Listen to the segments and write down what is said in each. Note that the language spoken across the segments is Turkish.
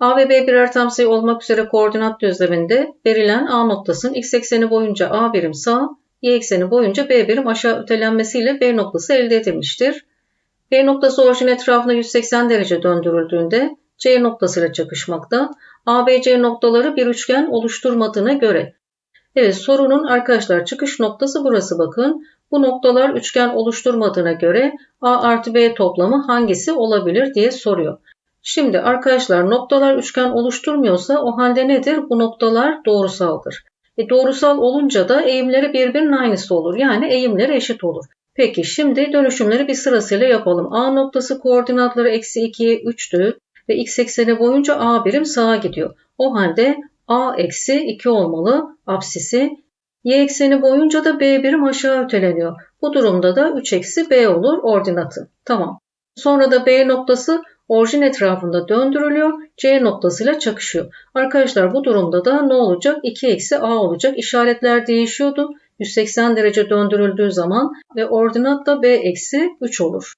A ve B birer tam sayı olmak üzere koordinat düzleminde verilen A noktasının x ekseni boyunca A birim sağ, y ekseni boyunca B birim aşağı ötelenmesiyle B noktası elde edilmiştir. B noktası orijin etrafına 180 derece döndürüldüğünde C noktasıyla çakışmakta. A, B, C noktaları bir üçgen oluşturmadığına göre. Evet sorunun arkadaşlar çıkış noktası burası bakın. Bu noktalar üçgen oluşturmadığına göre A artı B toplamı hangisi olabilir diye soruyor. Şimdi arkadaşlar noktalar üçgen oluşturmuyorsa o halde nedir? Bu noktalar doğrusaldır. E doğrusal olunca da eğimleri birbirinin aynısı olur. Yani eğimleri eşit olur. Peki şimdi dönüşümleri bir sırasıyla yapalım. A noktası koordinatları eksi 2'ye 3'tü ve x ekseni boyunca A birim sağa gidiyor. O halde A eksi 2 olmalı absisi. Y ekseni boyunca da B birim aşağı öteleniyor. Bu durumda da 3 eksi B olur ordinatı. Tamam. Sonra da B noktası orijin etrafında döndürülüyor. C noktasıyla çakışıyor. Arkadaşlar bu durumda da ne olacak? 2 eksi A olacak. İşaretler değişiyordu. 180 derece döndürüldüğü zaman ve ordinat da B eksi 3 olur.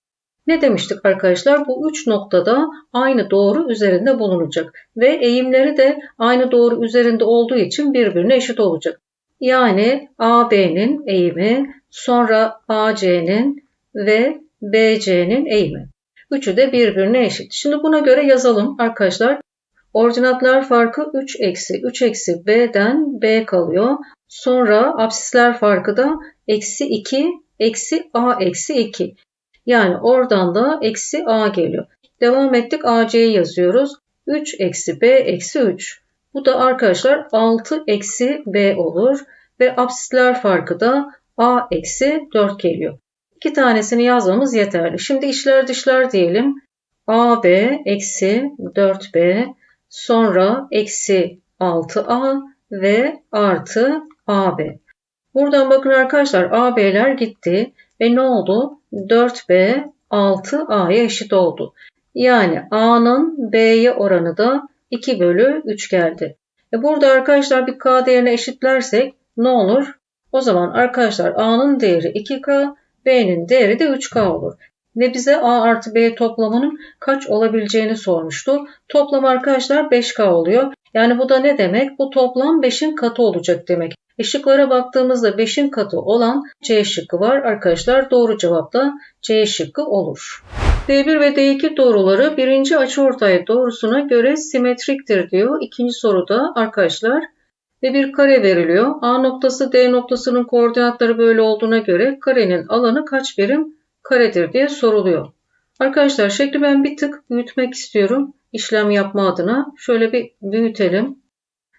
Ne demiştik arkadaşlar? Bu üç noktada aynı doğru üzerinde bulunacak ve eğimleri de aynı doğru üzerinde olduğu için birbirine eşit olacak. Yani AB'nin eğimi, sonra AC'nin ve BC'nin eğimi. Üçü de birbirine eşit. Şimdi buna göre yazalım arkadaşlar. Ordinatlar farkı 3 eksi 3 eksi B'den B kalıyor. Sonra absisler farkı da eksi 2 eksi A eksi 2. Yani oradan da eksi A geliyor. Devam ettik AC'yi yazıyoruz. 3 eksi B eksi 3. Bu da arkadaşlar 6 eksi B olur. Ve absisler farkı da A eksi 4 geliyor. İki tanesini yazmamız yeterli. Şimdi işler dışlar diyelim. AB eksi 4B sonra eksi 6A ve artı AB. Buradan bakın arkadaşlar AB'ler gitti ve ne oldu? 4B 6A'ya eşit oldu. Yani A'nın B'ye oranı da 2 bölü 3 geldi. E burada arkadaşlar bir K değerine eşitlersek ne olur? O zaman arkadaşlar A'nın değeri 2K, B'nin değeri de 3K olur. Ve bize A artı B toplamının kaç olabileceğini sormuştu. Toplam arkadaşlar 5K oluyor. Yani bu da ne demek? Bu toplam 5'in katı olacak demek. Işıklara baktığımızda 5'in katı olan C şıkkı var. Arkadaşlar doğru cevap da C şıkkı olur. D1 ve D2 doğruları birinci açıortay doğrusuna göre simetriktir diyor. İkinci soruda arkadaşlar ve bir kare veriliyor. A noktası D noktasının koordinatları böyle olduğuna göre karenin alanı kaç birim karedir diye soruluyor. Arkadaşlar şekli ben bir tık büyütmek istiyorum. işlem yapma adına. Şöyle bir büyütelim.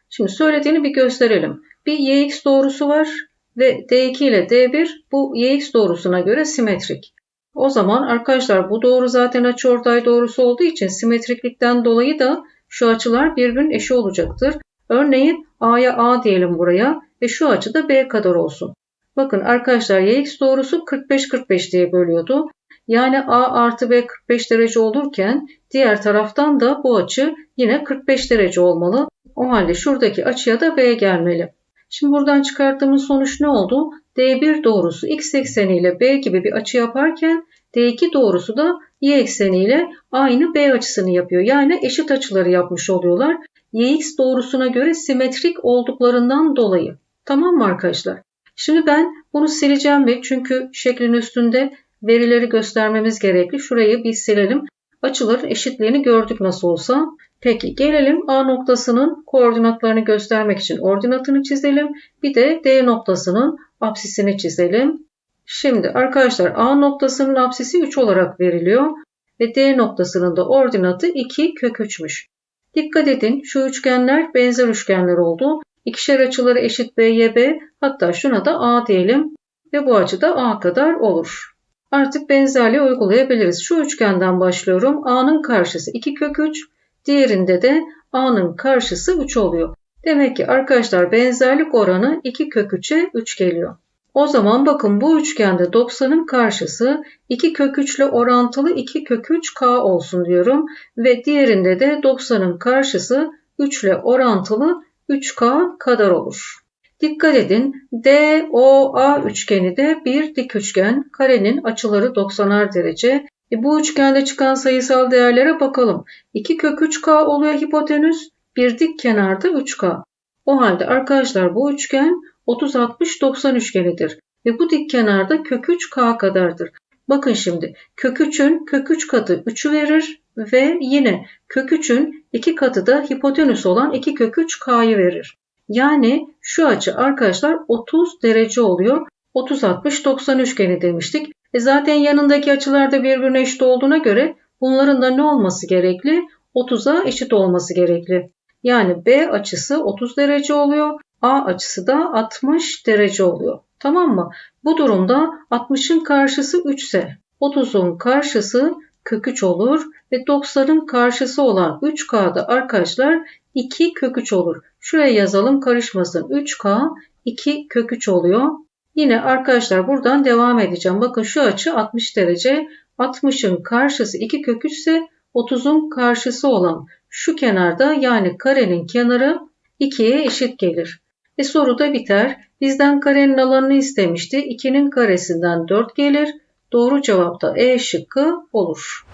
Şimdi söylediğini bir gösterelim. Bir yx doğrusu var ve d2 ile d1 bu yx doğrusuna göre simetrik. O zaman arkadaşlar bu doğru zaten açıortay doğrusu olduğu için simetriklikten dolayı da şu açılar birbirinin eşi olacaktır. Örneğin A'ya A diyelim buraya ve şu açı da B kadar olsun. Bakın arkadaşlar Yx doğrusu 45-45 diye bölüyordu. Yani A artı B 45 derece olurken diğer taraftan da bu açı yine 45 derece olmalı. O halde şuradaki açıya da B gelmeli. Şimdi buradan çıkarttığımız sonuç ne oldu? D1 doğrusu x ekseniyle B gibi bir açı yaparken D2 doğrusu da y ekseniyle aynı B açısını yapıyor. Yani eşit açıları yapmış oluyorlar. Yx doğrusuna göre simetrik olduklarından dolayı. Tamam mı arkadaşlar? Şimdi ben bunu sileceğim ve çünkü şeklin üstünde verileri göstermemiz gerekli. Şurayı bir silelim. Açıların eşitliğini gördük nasıl olsa. Peki gelelim A noktasının koordinatlarını göstermek için ordinatını çizelim. Bir de D noktasının apsisini çizelim. Şimdi arkadaşlar A noktasının apsisi 3 olarak veriliyor ve D noktasının da ordinatı 2 kök 3'müş. Dikkat edin şu üçgenler benzer üçgenler oldu. İkişer açıları eşit BYB hatta şuna da A diyelim ve bu açı da A kadar olur. Artık benzerliği uygulayabiliriz. Şu üçgenden başlıyorum. A'nın karşısı 2 kök 3, diğerinde de A'nın karşısı 3 oluyor. Demek ki arkadaşlar benzerlik oranı 2 kök 3'e 3 geliyor. O zaman bakın bu üçgende 90'ın karşısı 2 kök 3 ile orantılı 2 kök 3 k olsun diyorum. Ve diğerinde de 90'ın karşısı 3 ile orantılı 3k kadar olur. Dikkat edin DOA üçgeni de bir dik üçgen. Karenin açıları 90'ar derece. E bu üçgende çıkan sayısal değerlere bakalım. 2 kök 3k oluyor hipotenüs, bir dik kenarda 3k. O halde arkadaşlar bu üçgen 30-60-90 üçgenidir. Ve bu dik kenarda kök 3k kadardır. Bakın şimdi kök 3'ün kök 3 katı 3'ü verir ve yine kök 3'ün 2 katı da hipotenüs olan 2 kök 3k'yı verir. Yani şu açı arkadaşlar 30 derece oluyor. 30-60-90 üçgeni demiştik. E zaten yanındaki açılar da birbirine eşit olduğuna göre bunların da ne olması gerekli? 30'a eşit olması gerekli. Yani B açısı 30 derece oluyor. A açısı da 60 derece oluyor. Tamam mı? Bu durumda 60'ın karşısı 3 ise 30'un karşısı kök 3 olur ve 90'ın karşısı olan 3K'da arkadaşlar 2 kök 3 olur. Şuraya yazalım karışmasın. 3K 2 kök 3 oluyor. Yine arkadaşlar buradan devam edeceğim. Bakın şu açı 60 derece. 60'ın karşısı 2 kök 3 ise 30'un karşısı olan şu kenarda yani karenin kenarı 2'ye eşit gelir. E soru da biter. Bizden karenin alanını istemişti. 2'nin karesinden 4 gelir. Doğru cevap da E şıkkı olur.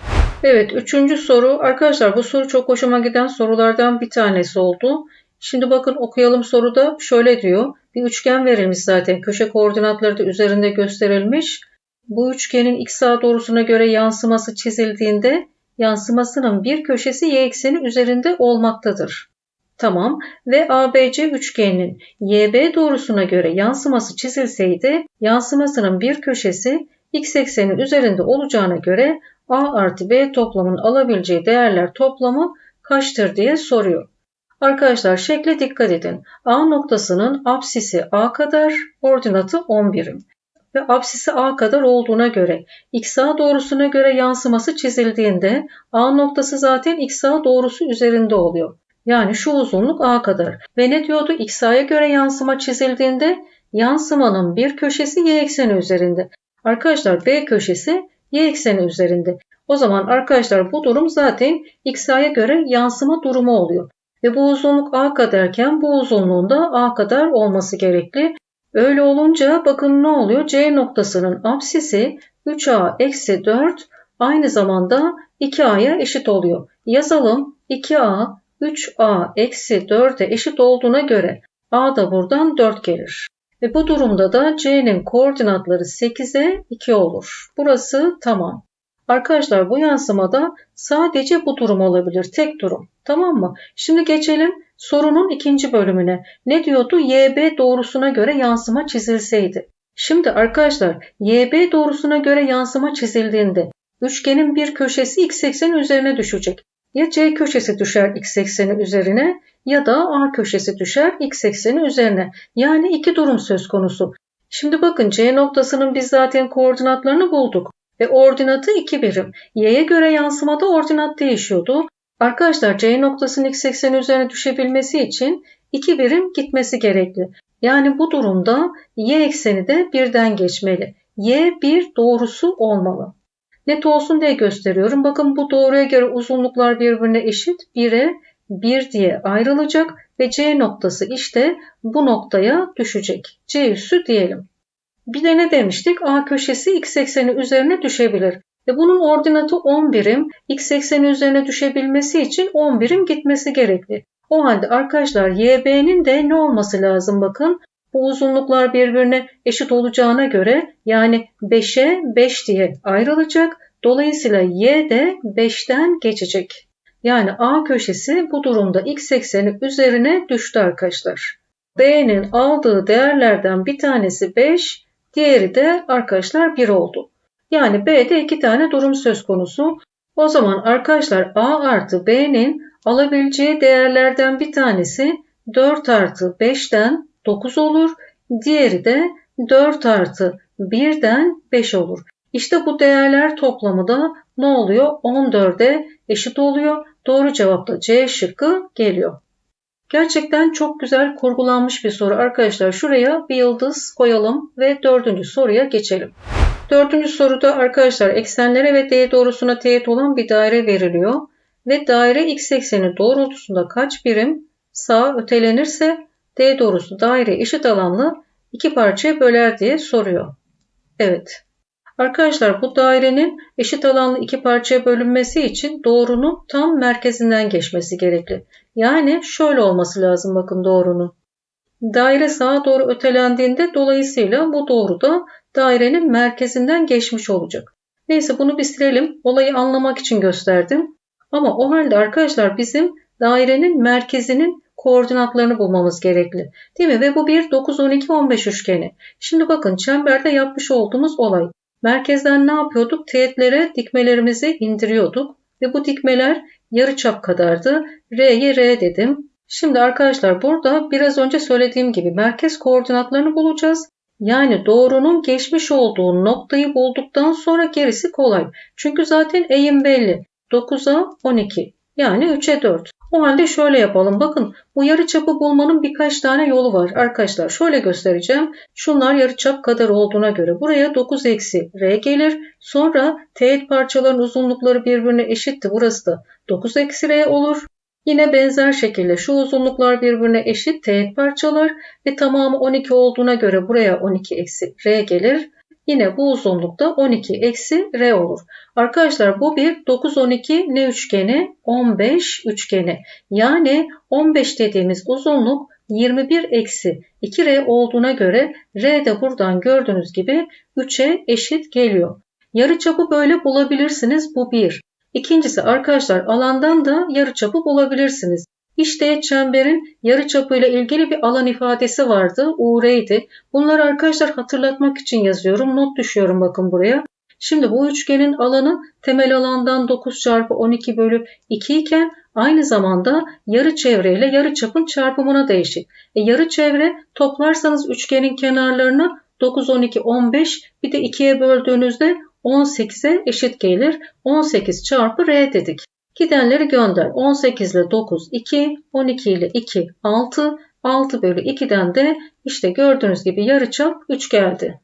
Evet üçüncü soru. Arkadaşlar bu soru çok hoşuma giden sorulardan bir tanesi oldu. Şimdi bakın okuyalım soruda şöyle diyor. Bir üçgen verilmiş zaten. Köşe koordinatları da üzerinde gösterilmiş. Bu üçgenin x sağ doğrusuna göre yansıması çizildiğinde yansımasının bir köşesi y ekseni üzerinde olmaktadır. Tamam ve ABC üçgeninin YB doğrusuna göre yansıması çizilseydi yansımasının bir köşesi x ekseni üzerinde olacağına göre A artı B toplamının alabileceği değerler toplamı kaçtır diye soruyor. Arkadaşlar şekle dikkat edin. A noktasının apsisi A kadar, ordinatı 10 birim. Ve apsisi A kadar olduğuna göre XA doğrusuna göre yansıması çizildiğinde A noktası zaten XA doğrusu üzerinde oluyor. Yani şu uzunluk A kadar. Ve ne diyordu? XA'ya göre yansıma çizildiğinde yansımanın bir köşesi Y ekseni üzerinde. Arkadaşlar B köşesi Y ekseni üzerinde. O zaman arkadaşlar bu durum zaten XA'ya göre yansıma durumu oluyor. Ve bu uzunluk A kadarken bu uzunluğun da A kadar olması gerekli. Öyle olunca bakın ne oluyor? C noktasının apsisi 3A eksi 4 aynı zamanda 2A'ya eşit oluyor. Yazalım 2A 3A eksi 4'e eşit olduğuna göre A da buradan 4 gelir. Ve bu durumda da C'nin koordinatları 8'e 2 olur. Burası tamam. Arkadaşlar bu yansımada sadece bu durum olabilir. Tek durum. Tamam mı? Şimdi geçelim sorunun ikinci bölümüne. Ne diyordu? YB doğrusuna göre yansıma çizilseydi. Şimdi arkadaşlar YB doğrusuna göre yansıma çizildiğinde üçgenin bir köşesi x ekseni üzerine düşecek. Ya C köşesi düşer x ekseni üzerine ya da A köşesi düşer x ekseni üzerine. Yani iki durum söz konusu. Şimdi bakın C noktasının biz zaten koordinatlarını bulduk ve ordinatı 2 birim. Y'ye göre yansımada ordinat değişiyordu. Arkadaşlar C noktasının x ekseni üzerine düşebilmesi için 2 birim gitmesi gerekli. Yani bu durumda y ekseni de birden geçmeli. Y bir doğrusu olmalı. Net olsun diye gösteriyorum. Bakın bu doğruya göre uzunluklar birbirine eşit. 1'e 1 diye ayrılacak ve C noktası işte bu noktaya düşecek. C üssü diyelim. Bir de ne demiştik? A köşesi x ekseni üzerine düşebilir. Ve bunun ordinatı 10 birim. X ekseni üzerine düşebilmesi için 10 birim gitmesi gerekli. O halde arkadaşlar YB'nin de ne olması lazım bakın. Bu uzunluklar birbirine eşit olacağına göre yani 5'e 5 diye ayrılacak. Dolayısıyla Y de 5'ten geçecek. Yani A köşesi bu durumda x ekseni üzerine düştü arkadaşlar. B'nin aldığı değerlerden bir tanesi 5, diğeri de arkadaşlar 1 oldu. Yani B'de iki tane durum söz konusu. O zaman arkadaşlar A artı B'nin alabileceği değerlerden bir tanesi 4 artı 5'ten 9 olur. Diğeri de 4 artı 1'den 5 olur. İşte bu değerler toplamı da ne oluyor? 14'e eşit oluyor. Doğru cevap da C şıkkı geliyor. Gerçekten çok güzel kurgulanmış bir soru. Arkadaşlar şuraya bir yıldız koyalım ve dördüncü soruya geçelim. Dördüncü soruda arkadaşlar eksenlere ve D doğrusuna teğet olan bir daire veriliyor. Ve daire x ekseni doğrultusunda kaç birim sağa ötelenirse D doğrusu daire eşit alanlı iki parçaya böler diye soruyor. Evet. Arkadaşlar bu dairenin eşit alanlı iki parçaya bölünmesi için doğrunun tam merkezinden geçmesi gerekli. Yani şöyle olması lazım bakın doğrunun. Daire sağa doğru ötelendiğinde dolayısıyla bu doğru da dairenin merkezinden geçmiş olacak. Neyse bunu bir silelim. Olayı anlamak için gösterdim. Ama o halde arkadaşlar bizim dairenin merkezinin koordinatlarını bulmamız gerekli. Değil mi? Ve bu bir 9, 12, 15 üçgeni. Şimdi bakın çemberde yapmış olduğumuz olay. Merkezden ne yapıyorduk? Teğetlere dikmelerimizi indiriyorduk. Ve bu dikmeler yarıçap kadardı. R'ye R dedim. Şimdi arkadaşlar burada biraz önce söylediğim gibi merkez koordinatlarını bulacağız. Yani doğrunun geçmiş olduğu noktayı bulduktan sonra gerisi kolay. Çünkü zaten eğim belli. 9'a 12 yani 3'e 4. O halde şöyle yapalım. Bakın bu yarıçapı bulmanın birkaç tane yolu var. Arkadaşlar şöyle göstereceğim. Şunlar yarıçap kadar olduğuna göre buraya 9 eksi r gelir. Sonra teğet parçaların uzunlukları birbirine eşitti. Burası da 9 eksi r olur. Yine benzer şekilde şu uzunluklar birbirine eşit teğet parçalar ve tamamı 12 olduğuna göre buraya 12 eksi r gelir. Yine bu uzunlukta 12 eksi r olur. Arkadaşlar bu bir 9-12 ne üçgeni? 15 üçgeni. Yani 15 dediğimiz uzunluk 21 eksi 2r olduğuna göre r de buradan gördüğünüz gibi 3'e eşit geliyor. Yarıçapı böyle bulabilirsiniz. Bu bir. İkincisi arkadaşlar alandan da yarıçapı bulabilirsiniz. İşte çemberin yarıçapıyla ilgili bir alan ifadesi vardı. UR'ydi. Bunları arkadaşlar hatırlatmak için yazıyorum. Not düşüyorum bakın buraya. Şimdi bu üçgenin alanı temel alandan 9 çarpı 12 bölü 2 iken aynı zamanda yarı çevre ile yarı çapın çarpımına değişik. E, yarı çevre toplarsanız üçgenin kenarlarını 9, 12, 15 bir de 2'ye böldüğünüzde 18'e eşit gelir. 18 çarpı r dedik. Gidenleri gönder. 18 ile 9 2, 12 ile 2 6, 6 bölü 2'den de işte gördüğünüz gibi yarıçap 3 geldi.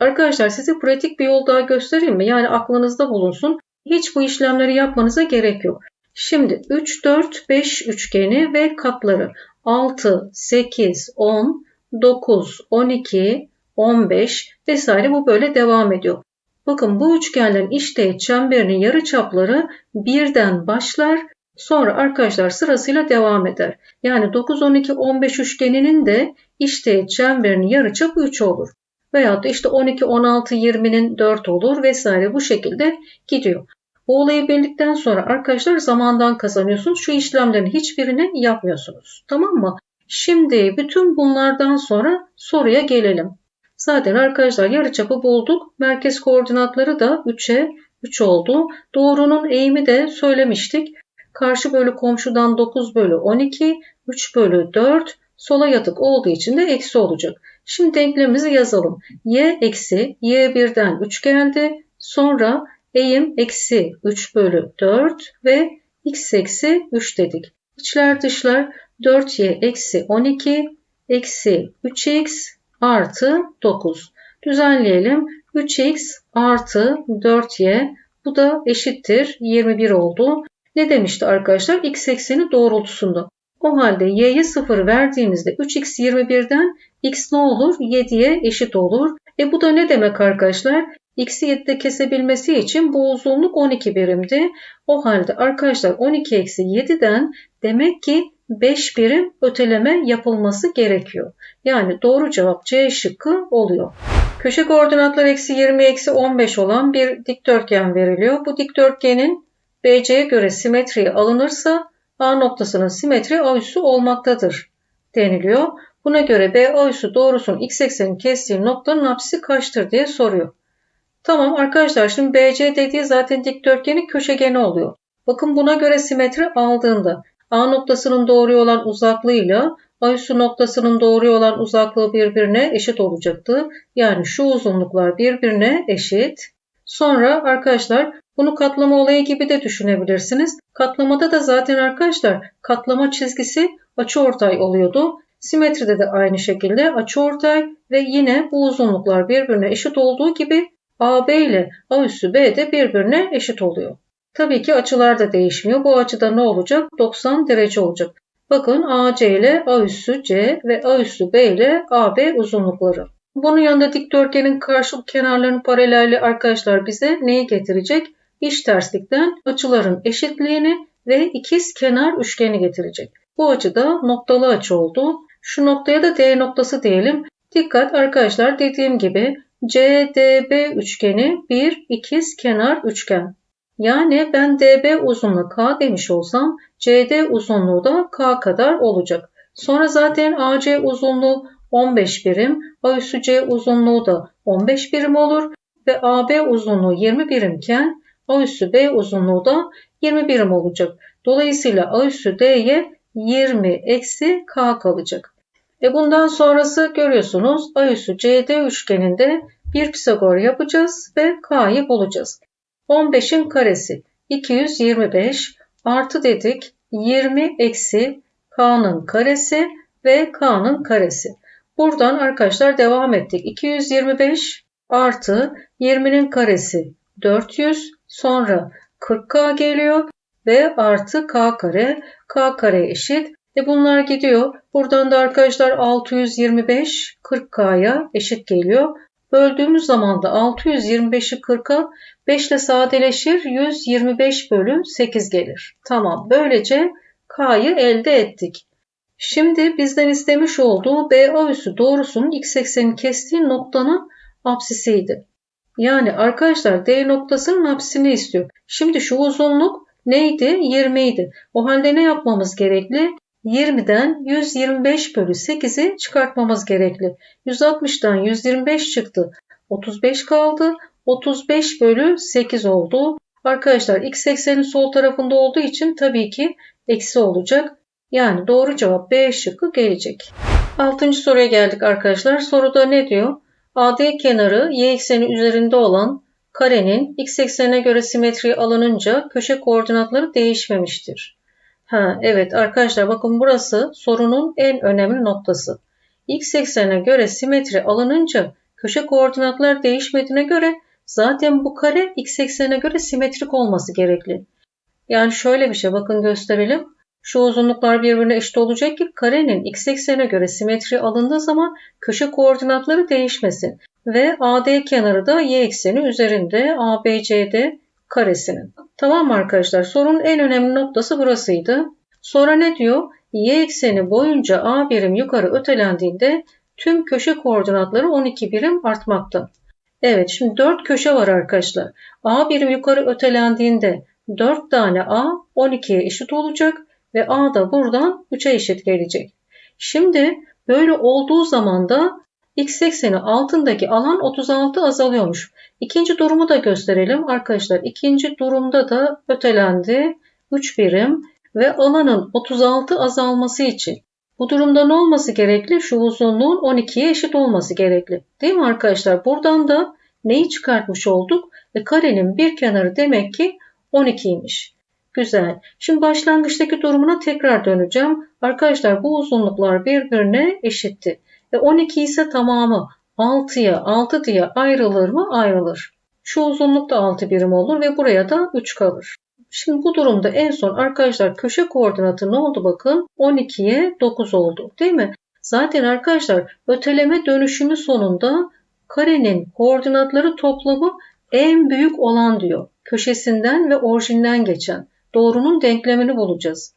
Arkadaşlar size pratik bir yol daha göstereyim mi? Yani aklınızda bulunsun. Hiç bu işlemleri yapmanıza gerek yok. Şimdi 3, 4, 5 üçgeni ve katları 6, 8, 10, 9, 12, 15 vesaire bu böyle devam ediyor. Bakın bu üçgenlerin içteğet çemberinin yarıçapları birden başlar sonra arkadaşlar sırasıyla devam eder. Yani 9, 12, 15 üçgeninin de içteğet çemberinin yarıçapı 3 olur. Veyahut da işte 12, 16, 20'nin 4 olur vesaire bu şekilde gidiyor. Bu olayı bildikten sonra arkadaşlar zamandan kazanıyorsunuz. Şu işlemlerin hiçbirini yapmıyorsunuz. Tamam mı? Şimdi bütün bunlardan sonra soruya gelelim. Zaten arkadaşlar yarıçapı bulduk. Merkez koordinatları da 3'e 3 oldu. Doğrunun eğimi de söylemiştik. Karşı bölü komşudan 9 bölü 12, 3 bölü 4 sola yatık olduğu için de eksi olacak. Şimdi denklemimizi yazalım. y eksi y1'den 3 geldi. Sonra eğim eksi 3 bölü 4 ve x eksi 3 dedik. İçler dışlar 4y eksi 12 eksi 3x artı 9. Düzenleyelim. 3x artı 4y bu da eşittir 21 oldu. Ne demişti arkadaşlar? x ekseni doğrultusunda. O halde y'ye 0 verdiğimizde 3x 21'den x ne olur? 7'ye eşit olur. E bu da ne demek arkadaşlar? x'i 7'de kesebilmesi için bu uzunluk 12 birimdi. O halde arkadaşlar 12 eksi 7'den demek ki 5 birim öteleme yapılması gerekiyor. Yani doğru cevap C şıkkı oluyor. Köşe koordinatları eksi 20 eksi 15 olan bir dikdörtgen veriliyor. Bu dikdörtgenin BC'ye göre simetri alınırsa A noktasının simetri A üssü olmaktadır deniliyor. Buna göre B A üssü doğrusunun x eksenini kestiği noktanın apsisi kaçtır diye soruyor. Tamam arkadaşlar şimdi BC dediği zaten dikdörtgenin köşegeni oluyor. Bakın buna göre simetri aldığında A noktasının doğruya olan uzaklığıyla A üssü noktasının doğruya olan uzaklığı birbirine eşit olacaktı. Yani şu uzunluklar birbirine eşit. Sonra arkadaşlar bunu katlama olayı gibi de düşünebilirsiniz. Katlamada da zaten arkadaşlar katlama çizgisi açıortay oluyordu. Simetride de aynı şekilde açıortay ve yine bu uzunluklar birbirine eşit olduğu gibi AB ile A üssü B de birbirine eşit oluyor. Tabii ki açılar da değişmiyor. Bu açıda ne olacak? 90 derece olacak. Bakın AC ile A üssü C ve A üssü B ile AB uzunlukları. Bunun yanında dikdörtgenin karşılık kenarlarının paralelliği arkadaşlar bize neyi getirecek? İç terslikten açıların eşitliğini ve ikiz kenar üçgeni getirecek. Bu açı da noktalı açı oldu. Şu noktaya da D noktası diyelim. Dikkat arkadaşlar dediğim gibi CDB üçgeni bir ikiz kenar üçgen. Yani ben DB uzunluğu K demiş olsam CD uzunluğu da K kadar olacak. Sonra zaten AC uzunluğu 15 birim, A üssü C uzunluğu da 15 birim olur ve AB uzunluğu 20 birimken A üssü B uzunluğu da 20 birim olacak. Dolayısıyla A üssü D'ye 20 eksi K kalacak. E bundan sonrası görüyorsunuz A üssü CD üçgeninde bir Pisagor yapacağız ve K'yı bulacağız. 15'in karesi 225 artı dedik 20 eksi K'nın karesi ve K'nın karesi. Buradan arkadaşlar devam ettik. 225 artı 20'nin karesi 400 sonra 40K geliyor ve artı K kare. K kare eşit. E bunlar gidiyor. Buradan da arkadaşlar 625 40K'ya eşit geliyor. Böldüğümüz zaman da 625'i 40'a 5 ile sadeleşir 125 bölü 8 gelir. Tamam böylece K'yı elde ettik. Şimdi bizden istemiş olduğu BA üssü doğrusunun x eksenini kestiği noktanın apsisiydi. Yani arkadaşlar D noktasının apsisini istiyor. Şimdi şu uzunluk neydi? 20 idi. O halde ne yapmamız gerekli? 20'den 125 bölü 8'i çıkartmamız gerekli. 160'dan 125 çıktı. 35 kaldı. 35 bölü 8 oldu. Arkadaşlar x eksenin sol tarafında olduğu için tabii ki eksi olacak. Yani doğru cevap B şıkkı gelecek. Altıncı soruya geldik arkadaşlar. Soruda ne diyor? AD kenarı y ekseni üzerinde olan karenin x eksenine göre simetri alınınca köşe koordinatları değişmemiştir. Ha, evet arkadaşlar bakın burası sorunun en önemli noktası. X eksenine göre simetri alınınca köşe koordinatlar değişmediğine göre zaten bu kare x eksenine göre simetrik olması gerekli. Yani şöyle bir şey bakın gösterelim. Şu uzunluklar birbirine eşit olacak ki karenin x eksenine göre simetri alındığı zaman köşe koordinatları değişmesin. Ve AD kenarı da y ekseni üzerinde ABCD karesinin. Tamam arkadaşlar? Sorunun en önemli noktası burasıydı. Sonra ne diyor? Y ekseni boyunca A birim yukarı ötelendiğinde tüm köşe koordinatları 12 birim artmakta. Evet şimdi 4 köşe var arkadaşlar. A birim yukarı ötelendiğinde 4 tane A 12'ye eşit olacak ve A da buradan 3'e eşit gelecek. Şimdi böyle olduğu zaman da x ekseni altındaki alan 36 azalıyormuş. İkinci durumu da gösterelim. Arkadaşlar ikinci durumda da ötelendi 3 birim ve alanın 36 azalması için bu durumda ne olması gerekli? Şu uzunluğun 12'ye eşit olması gerekli. Değil mi arkadaşlar? Buradan da neyi çıkartmış olduk? E, karenin bir kenarı demek ki 12'ymiş. Güzel. Şimdi başlangıçtaki durumuna tekrar döneceğim. Arkadaşlar bu uzunluklar birbirine eşitti. E 12 ise tamamı 6'ya 6 diye ayrılır mı? Ayrılır. Şu uzunluk da 6 birim olur ve buraya da 3 kalır. Şimdi bu durumda en son arkadaşlar köşe koordinatı ne oldu bakın? 12'ye 9 oldu değil mi? Zaten arkadaşlar öteleme dönüşümü sonunda karenin koordinatları toplamı en büyük olan diyor. Köşesinden ve orijinden geçen doğrunun denklemini bulacağız.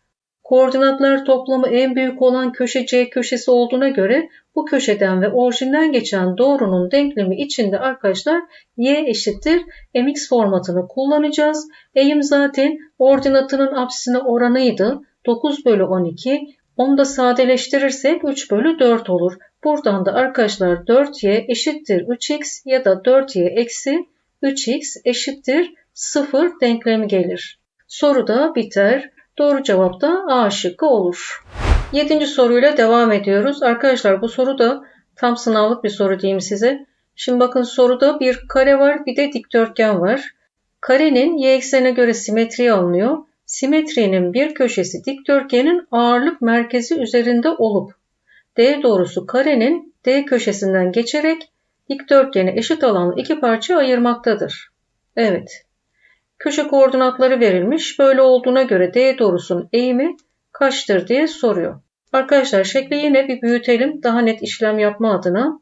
Koordinatlar toplamı en büyük olan köşe C köşesi olduğuna göre bu köşeden ve orijinden geçen doğrunun denklemi içinde arkadaşlar y eşittir mx formatını kullanacağız. Eğim zaten ordinatının apsisine oranıydı. 9 bölü 12. Onu da sadeleştirirsek 3 bölü 4 olur. Buradan da arkadaşlar 4y eşittir 3x ya da 4y eksi 3x eşittir 0 denklemi gelir. Soru da biter. Doğru cevap da A şıkkı olur. Yedinci soruyla devam ediyoruz. Arkadaşlar bu soru da tam sınavlık bir soru diyeyim size. Şimdi bakın soruda bir kare var bir de dikdörtgen var. Karenin y eksenine göre simetri alınıyor. Simetrinin bir köşesi dikdörtgenin ağırlık merkezi üzerinde olup D doğrusu karenin D köşesinden geçerek dikdörtgeni eşit alanlı iki parça ayırmaktadır. Evet. Köşe koordinatları verilmiş. Böyle olduğuna göre D doğrusunun eğimi kaçtır diye soruyor. Arkadaşlar şekli yine bir büyütelim daha net işlem yapma adına.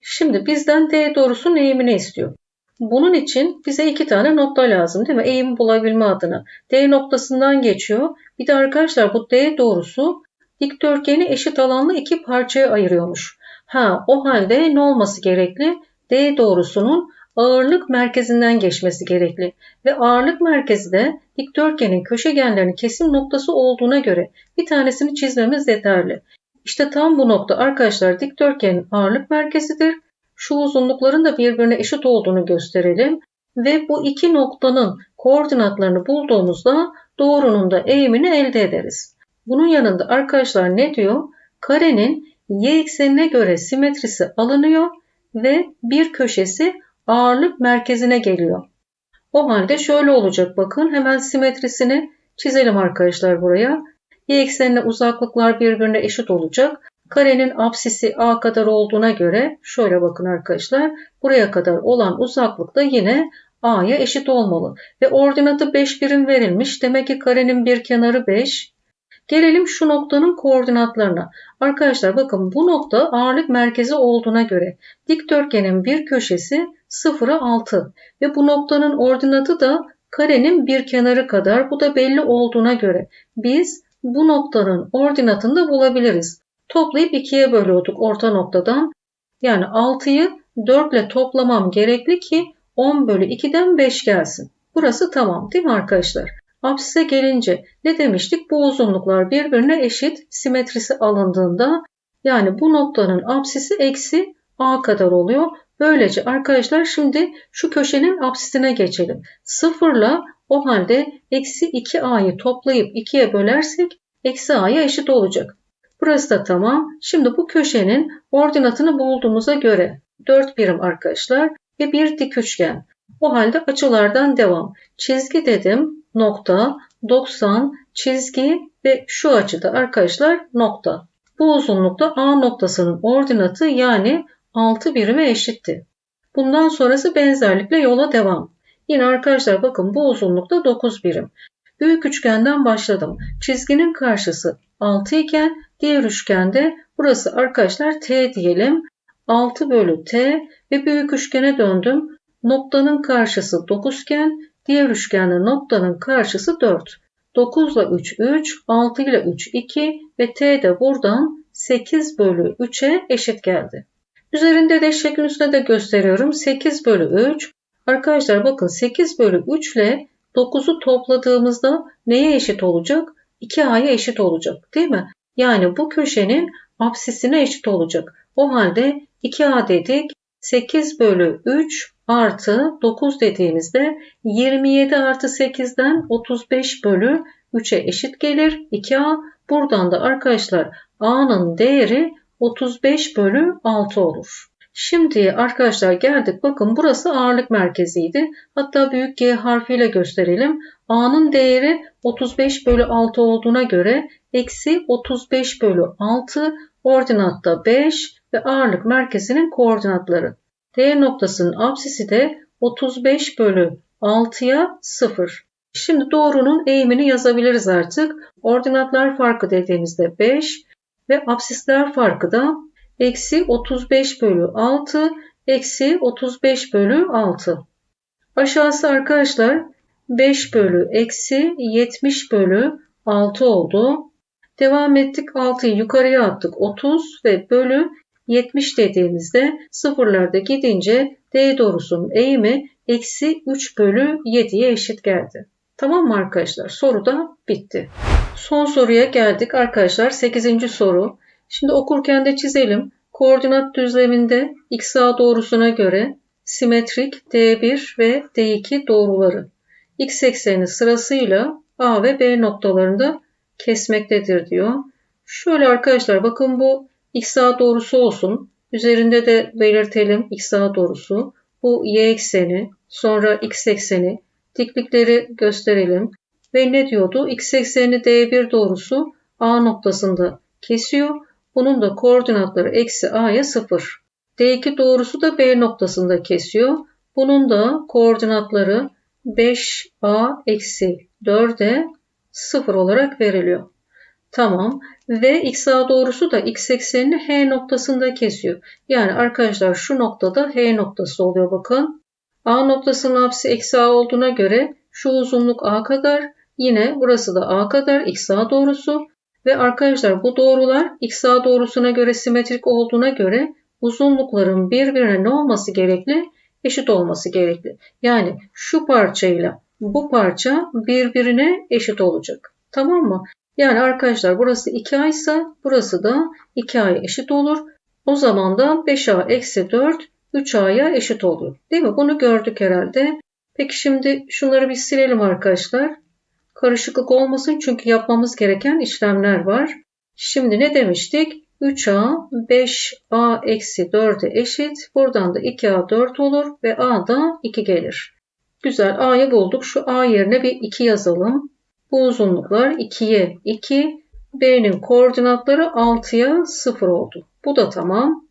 Şimdi bizden D doğrusunun eğimini istiyor. Bunun için bize iki tane nokta lazım değil mi? Eğimi bulabilme adına. D noktasından geçiyor. Bir de arkadaşlar bu D doğrusu dikdörtgeni eşit alanlı iki parçaya ayırıyormuş. Ha o halde ne olması gerekli? D doğrusunun ağırlık merkezinden geçmesi gerekli. Ve ağırlık merkezi de dikdörtgenin köşegenlerinin kesim noktası olduğuna göre bir tanesini çizmemiz yeterli. İşte tam bu nokta arkadaşlar dikdörtgenin ağırlık merkezidir. Şu uzunlukların da birbirine eşit olduğunu gösterelim. Ve bu iki noktanın koordinatlarını bulduğumuzda doğrunun da eğimini elde ederiz. Bunun yanında arkadaşlar ne diyor? Karenin y eksenine göre simetrisi alınıyor ve bir köşesi ağırlık merkezine geliyor. O halde şöyle olacak bakın hemen simetrisini çizelim arkadaşlar buraya. Y eksenine uzaklıklar birbirine eşit olacak. Karenin apsisi a kadar olduğuna göre şöyle bakın arkadaşlar buraya kadar olan uzaklık da yine a'ya eşit olmalı. Ve ordinatı 5 birim verilmiş. Demek ki karenin bir kenarı 5. Gelelim şu noktanın koordinatlarına. Arkadaşlar bakın bu nokta ağırlık merkezi olduğuna göre dikdörtgenin bir köşesi 0'a 6 ve bu noktanın ordinatı da karenin bir kenarı kadar bu da belli olduğuna göre biz bu noktanın ordinatını da bulabiliriz. Toplayıp 2'ye bölüyorduk orta noktadan. Yani 6'yı 4 ile toplamam gerekli ki 10 bölü 2'den 5 gelsin. Burası tamam değil mi arkadaşlar? Apsise gelince ne demiştik? Bu uzunluklar birbirine eşit simetrisi alındığında yani bu noktanın apsisi eksi a kadar oluyor. Böylece arkadaşlar şimdi şu köşenin apsisine geçelim. Sıfırla o halde eksi 2a'yı toplayıp 2'ye bölersek eksi a'ya eşit olacak. Burası da tamam. Şimdi bu köşenin ordinatını bulduğumuza göre 4 birim arkadaşlar ve bir dik üçgen. O halde açılardan devam. Çizgi dedim nokta 90 çizgi ve şu açıda arkadaşlar nokta. Bu uzunlukta A noktasının ordinatı yani 6 birime eşitti. Bundan sonrası benzerlikle yola devam. Yine arkadaşlar bakın bu uzunlukta 9 birim. Büyük üçgenden başladım. Çizginin karşısı 6 iken diğer üçgende burası arkadaşlar T diyelim. 6 bölü T ve büyük üçgene döndüm. Noktanın karşısı 9 iken diğer üçgende noktanın karşısı 4. 9 ile 3 3, 6 ile 3 2 ve T de buradan 8 bölü 3'e eşit geldi. Üzerinde de şeklin üstüne de gösteriyorum. 8 bölü 3. Arkadaşlar bakın 8 bölü 3 ile 9'u topladığımızda neye eşit olacak? 2a'ya eşit olacak değil mi? Yani bu köşenin apsisine eşit olacak. O halde 2a dedik. 8 bölü 3 artı 9 dediğimizde 27 artı 8'den 35 bölü 3'e eşit gelir. 2a buradan da arkadaşlar a'nın değeri 35 bölü 6 olur. Şimdi arkadaşlar geldik bakın burası ağırlık merkeziydi. Hatta büyük G harfiyle gösterelim. A'nın değeri 35 bölü 6 olduğuna göre eksi 35 bölü 6 ordinatta 5 ve ağırlık merkezinin koordinatları. D noktasının apsisi de 35 bölü 6'ya 0. Şimdi doğrunun eğimini yazabiliriz artık. Ordinatlar farkı dediğimizde 5 ve apsisler farkı da eksi 35 bölü 6 eksi 35 bölü 6. Aşağısı arkadaşlar 5 bölü eksi 70 bölü 6 oldu. Devam ettik 6'yı yukarıya attık 30 ve bölü 70 dediğimizde sıfırlarda gidince D doğrusunun eğimi eksi 3 bölü 7'ye eşit geldi. Tamam mı arkadaşlar? Soru da bitti. Son soruya geldik arkadaşlar. 8. soru. Şimdi okurken de çizelim. Koordinat düzleminde XA doğrusuna göre simetrik D1 ve D2 doğruları x ekseni sırasıyla A ve B noktalarında kesmektedir diyor. Şöyle arkadaşlar bakın bu XA doğrusu olsun. Üzerinde de belirtelim XA doğrusu. Bu y ekseni, sonra x ekseni, diklikleri gösterelim. Ve ne diyordu? X ekseni D1 doğrusu A noktasında kesiyor. Bunun da koordinatları eksi A'ya 0. D2 doğrusu da B noktasında kesiyor. Bunun da koordinatları 5A eksi 4'e 0 olarak veriliyor. Tamam. Ve XA doğrusu da x eksenini H noktasında kesiyor. Yani arkadaşlar şu noktada H noktası oluyor bakın. A noktasının apsisi eksi A olduğuna göre şu uzunluk A kadar. Yine burası da A kadar XA doğrusu. Ve arkadaşlar bu doğrular XA doğrusuna göre simetrik olduğuna göre uzunlukların birbirine ne olması gerekli? Eşit olması gerekli. Yani şu parçayla bu parça birbirine eşit olacak. Tamam mı? Yani arkadaşlar burası 2a ise burası da 2a'ya eşit olur. O zaman da 5a eksi 4 3a'ya eşit oluyor. Değil mi? Bunu gördük herhalde. Peki şimdi şunları bir silelim arkadaşlar. Karışıklık olmasın çünkü yapmamız gereken işlemler var. Şimdi ne demiştik? 3a 5a eksi 4'e eşit. Buradan da 2a 4 olur ve a da 2 gelir. Güzel a'yı bulduk. Şu a yerine bir 2 yazalım. Bu uzunluklar 2'ye 2. B'nin koordinatları 6'ya 0 oldu. Bu da tamam.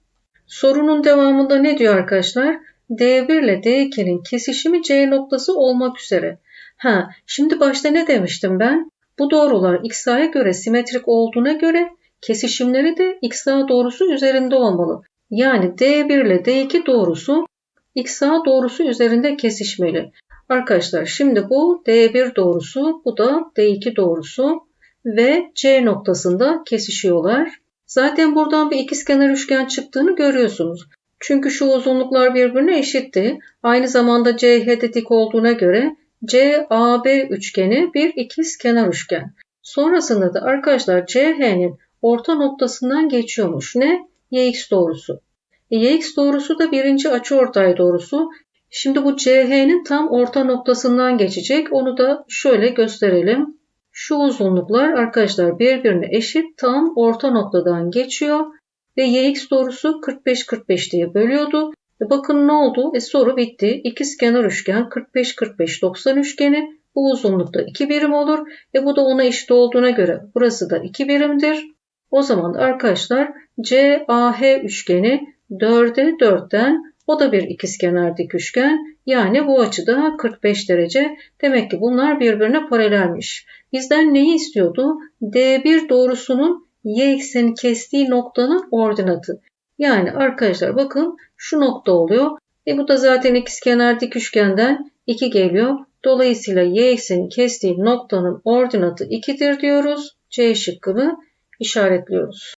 Sorunun devamında ne diyor arkadaşlar? D1 ile D2'nin kesişimi C noktası olmak üzere. Ha, şimdi başta ne demiştim ben? Bu doğrular XA'ya göre simetrik olduğuna göre kesişimleri de XA doğrusu üzerinde olmalı. Yani D1 ile D2 doğrusu XA doğrusu üzerinde kesişmeli. Arkadaşlar şimdi bu D1 doğrusu, bu da D2 doğrusu ve C noktasında kesişiyorlar. Zaten buradan bir ikizkenar üçgen çıktığını görüyorsunuz. Çünkü şu uzunluklar birbirine eşitti. Aynı zamanda CH dik olduğuna göre CAB üçgeni bir ikizkenar üçgen. Sonrasında da arkadaşlar CH'nin orta noktasından geçiyormuş. Ne? YX doğrusu. E, YX doğrusu da birinci açıortay doğrusu. Şimdi bu CH'nin tam orta noktasından geçecek. Onu da şöyle gösterelim. Şu uzunluklar arkadaşlar birbirine eşit tam orta noktadan geçiyor. Ve YX doğrusu 45-45 diye bölüyordu. E bakın ne oldu? E soru bitti. İkiz kenar üçgen 45-45-90 üçgeni. Bu uzunlukta 2 birim olur. E bu da ona eşit olduğuna göre burası da 2 birimdir. O zaman arkadaşlar CAH üçgeni 4'e 4'ten o da bir ikizkenar dik üçgen. Yani bu açıda 45 derece. Demek ki bunlar birbirine paralelmiş. Bizden neyi istiyordu? D1 doğrusunun y ekseni kestiği noktanın ordinatı. Yani arkadaşlar bakın şu nokta oluyor. E bu da zaten ikizkenar dik üçgenden 2 geliyor. Dolayısıyla y ekseni kestiği noktanın ordinatı 2'dir diyoruz. C şıkkını işaretliyoruz.